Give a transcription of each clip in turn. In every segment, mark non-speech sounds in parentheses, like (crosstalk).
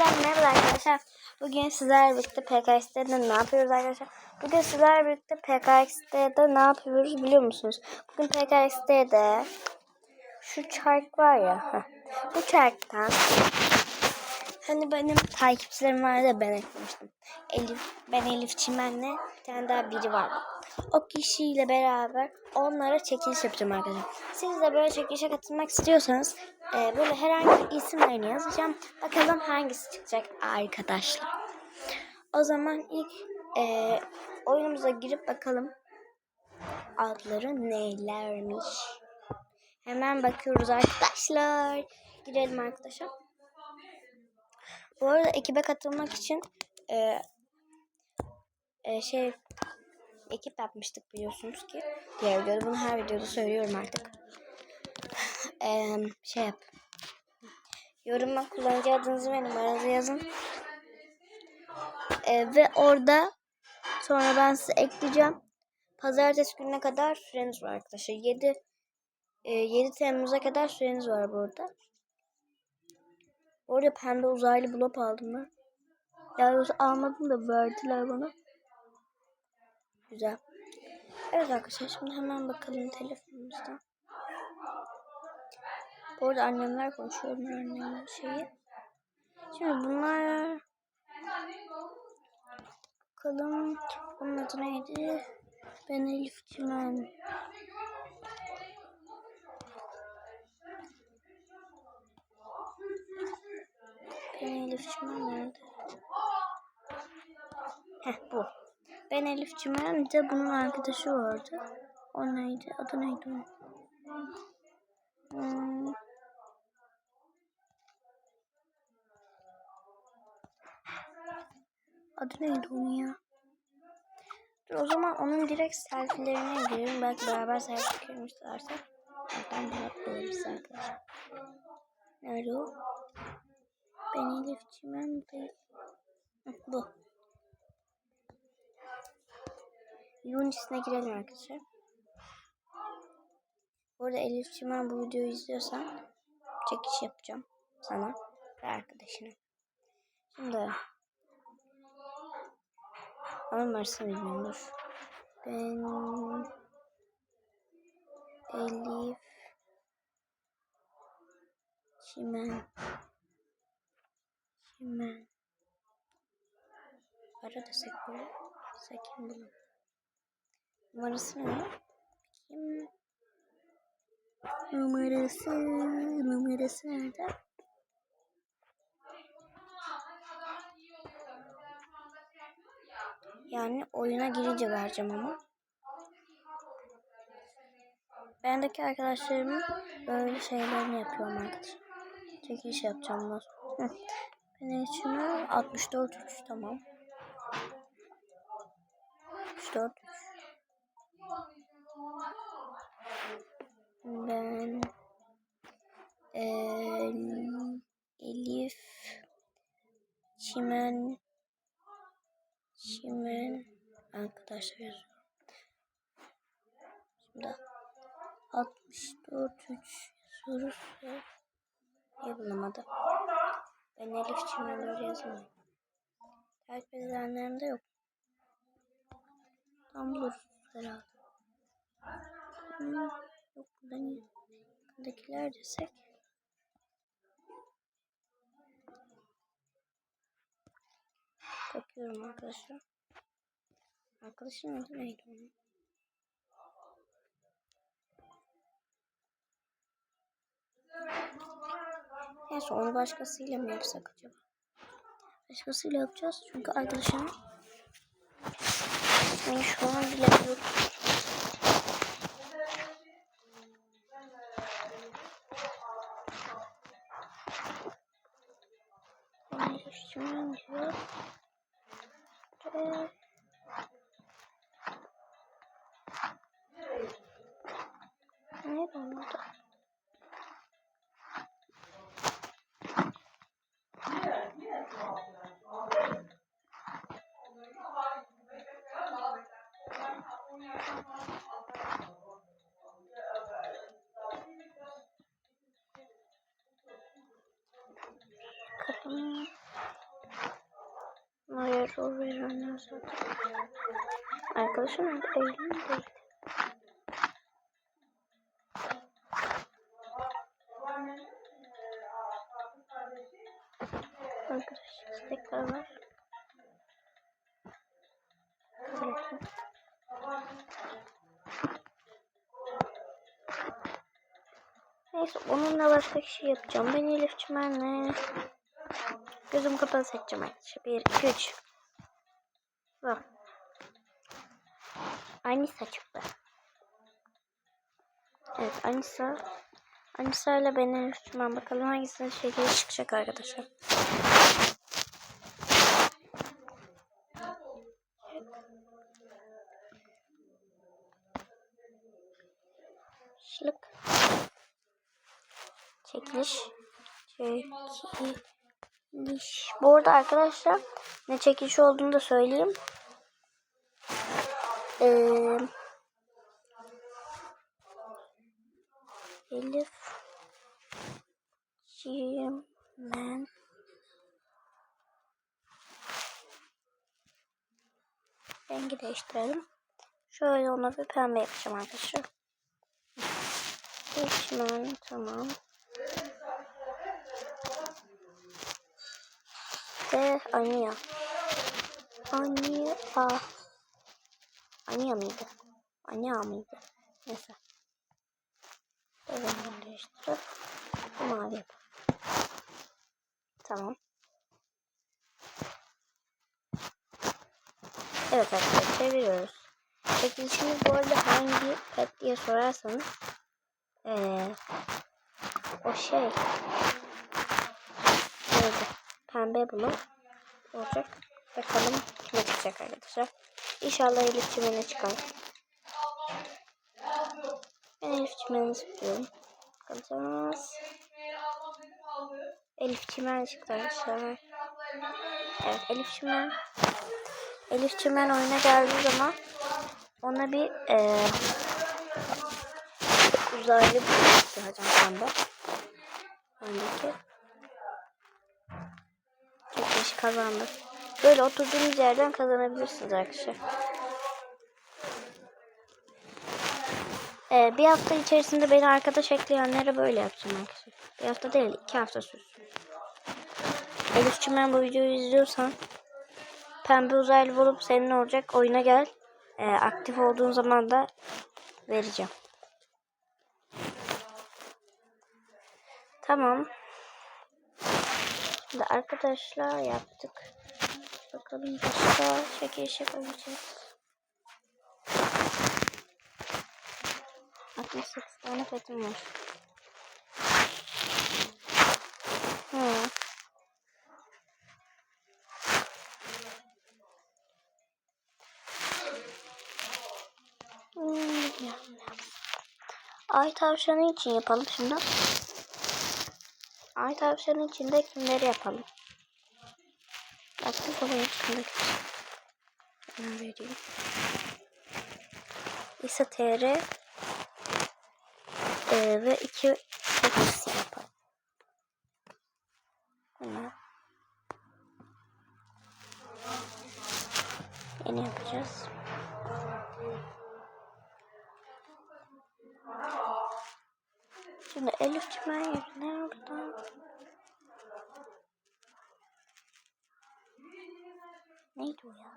Hepinize merhaba arkadaşlar. Bugün sizlerle birlikte PKX'de ne yapıyoruz arkadaşlar? Bugün sizlerle birlikte PKX'de ne yapıyoruz biliyor musunuz? Bugün PKX'de şu çark var ya. heh, bu çarktan hani benim takipçilerim vardı da ben eklemiştim. Elif, ben Elif Çimen'le bir tane daha biri var. O kişiyle beraber onlara çekiliş yapacağım arkadaşlar. Siz de böyle çekilişe katılmak istiyorsanız e, böyle herhangi isimlerini yazacağım. Bakalım hangisi çıkacak arkadaşlar. O zaman ilk e, oyunumuza girip bakalım adları nelermiş. Hemen bakıyoruz arkadaşlar. Girelim arkadaşlar. Bu arada ekibe katılmak için e, e, şey ekip yapmıştık biliyorsunuz ki. Diğer videoda bunu her videoda söylüyorum artık. (laughs) E, şey yap. Yoruma kullanıcı adınızı ve numaranızı yazın. E, ve orada sonra ben size ekleyeceğim. Pazartesi gününe kadar süreniz var arkadaşlar. 7 e, 7 Temmuz'a kadar süreniz var burada. Orada pembe uzaylı blok aldım ben. Ya doğrusu almadım da verdiler bana. Güzel. Evet arkadaşlar şimdi hemen bakalım telefonumuzdan. Bu arada annemler konuşuyor. Annemin şeyi. Şimdi bunlar bakalım bunun adı neydi? Ben Elif Çimen. Ben Elif Çimen nerede? Heh bu. Ben Elif Çimen bir de bunun arkadaşı vardı. O neydi? Adı neydi onun? Hmm. Adı neydi onun ya? Dur o zaman onun direkt selfie'lerine girelim. Belki beraber selfie çekilmişlerse. Oradan bulabiliriz arkadaşlar. Nerede o? Ben Elif Çimen. Hı, Bu. Yunis'ine girelim arkadaşlar. Bu arada Elif Çimen bu videoyu izliyorsan çekiş yapacağım sana ve arkadaşına. Şimdi ama numarasını bilmiyorum. Ben Elif Çimen Çimen Ara desek böyle Sakin bunu Numarası ne? Kim? Numarası Numarası nerede? Yani oyuna girince vereceğim ama. Bendeki arkadaşlarımın böyle şeylerini yapıyorum arkadaşlar. Çekiliş yapacağım. Hı. İçin 64 3 tamam. 64 3. Ben eee, Elif Çimen Çimen arkadaşlar. Şimdi 64 3 yazıyoruz ve niye bulamadım? Ben Elif Çimen öyle yazamıyorum. Takip edenlerim de yok. Tam buluruz herhalde. Hmm, yok burada niye? Buradakiler desek. Bakıyorum arkadaşlar. Arkadaşın adı neydi onun? Neyse onu başkasıyla mı yapsak acaba? Başkasıyla yapacağız çünkü arkadaşım beni şu an bilemiyorum. Diyor. Ve ne oldu? Zaten. Arkadaşım değil? Arkadaşlar istekler var. Ettim. Neyse onunla başka kişi yapacağım. Ben Elif Çimen'le gözüm kapalı seçeceğim arkadaşlar. 1, 2, 3. Bak. Anisa çıktı. Evet Anisa. Anisa ile ben Çimen. Bakalım hangisinin şekeri çıkacak arkadaşlar. Şılık. Çekiliş. Çekiliş. Bu arada arkadaşlar ne çekiliş olduğunu da söyleyeyim. Ee, Elif Cimen Rengi değiştirelim. Şöyle ona bir pembe yapacağım arkadaşlar. Seçmen tamam. Ve Ania. Ania. Ania mıydı? Ania mıydı? Neyse. Devamını değiştirip mavi yapalım. Tamam. Evet arkadaşlar çeviriyoruz. Çekilişimiz bu arada hangi pet diye sorarsanız ee, o şey neydi? Pembe bunu olacak. Bakalım kime çıkacak arkadaşlar. İnşallah Elif Çimen'e çıkar. Ben Elif Çimen'i istiyorum. Bakacağız. Elif Çimen çıktı arkadaşlar. Evet Elif Çimen. Elif Çimen oyuna geldiği zaman ona bir ee, uzaylı bir yapacağım sende. Öndeki. Çekiliş kazandı. Böyle oturduğunuz yerden kazanabilirsiniz arkadaşlar. Ee, bir hafta içerisinde beni arkadaş ekleyenlere böyle yapacağım arkadaşlar. Bir hafta değil, iki hafta sürsün. Elif'ciğim ben bu videoyu izliyorsan pembe uzaylı bulup senin olacak oyuna gel. Ee, aktif olduğun zaman da vereceğim. Tamam. Şimdi arkadaşlar yaptık. Bakalım başka çekiliş yapabileceğiz. 68 tane petim var. Hmm. Ay tavşanı için yapalım şimdi. Ay tavşanı için de kimleri yapalım? Baktım kolay içinde. Ben vereyim. İsa TR ee, ve iki sekiz yapalım. Bunu yeni yapacağız. Şimdi Elif Çimen yerine buradan Neydi o ya?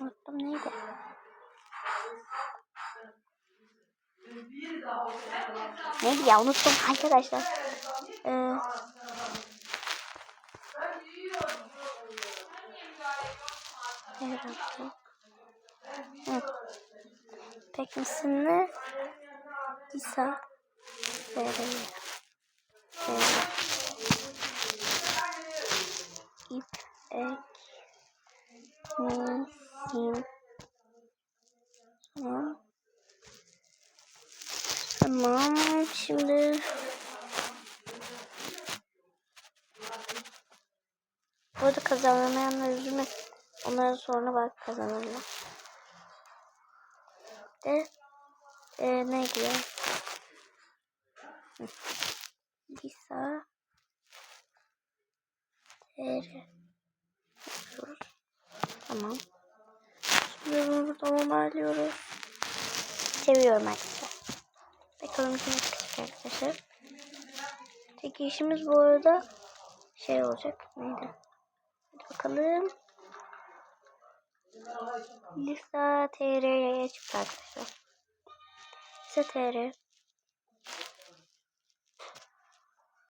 Unuttum neydi? Neydi ya unuttum arkadaşlar. Ee, ne yaptım? Hı. Pekmesini İsa. Verelim. İp ek misin? Tamam. Tamam. Şimdi Bu arada kazanamayanlar üzülmesin. Onlara sonra bak kazanırlar. De e, neydi ya? Hı. Lisa. Yapıyoruz. Tamam. Şimdi bunu burada onaylıyoruz. Seviyorum arkadaşlar. Bakalım kime çıkacak arkadaşlar. Tek işimiz bu arada şey olacak. Neydi? Hadi bakalım. Lisa TR'ye çıktı arkadaşlar. Lisa TR.